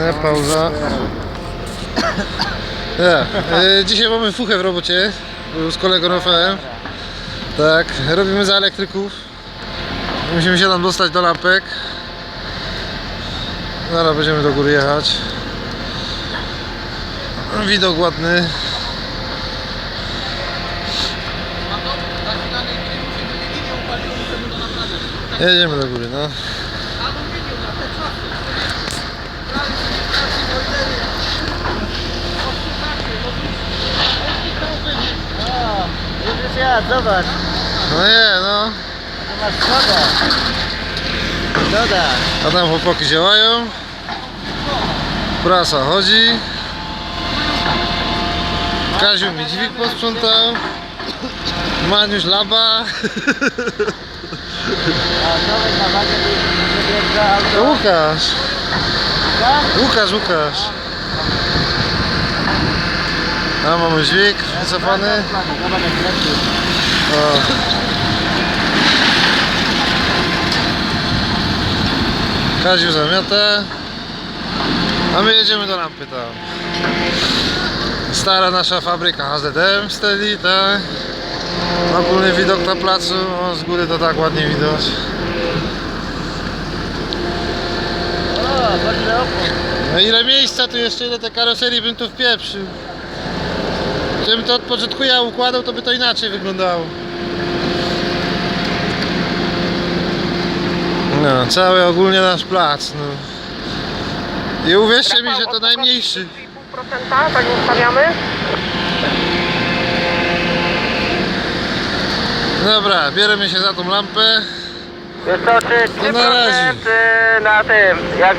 E, pauza. Ja. E, dzisiaj mamy fuchę w robocie z kolegą Rafałem. Tak, robimy za elektryków. Musimy się tam dostać do lampek. Zaraz będziemy do góry jechać. Widok ładny. Jedziemy do góry, no. Ja, zobacz, No nie, no. tu masz wodę. Doda. A tam chłopaki działają. Prasa chodzi. Kaziu mi dźwig posprzątał. Maniuś laba. A na wagę To. Łukasz. Łukasz, Łukasz. A mamy dźwig wycofany. Kaziu zamiata. A my jedziemy do lampy tam. Stara nasza fabryka HZM steli, tak? Ogólny widok na placu, o, z góry to tak ładnie widać. No ile miejsca tu jeszcze, ile te karoserii bym tu wpieprzył. Gdybym to od początku ja układał, to by to inaczej wyglądało. No, cały ogólnie nasz plac, no. I uwierzcie mi, że to najmniejszy. 3,5%, tak ustawiamy. Dobra, bierzemy się za tą lampę. Wiesz co, czy No na razie. 3% czy na tym, jak to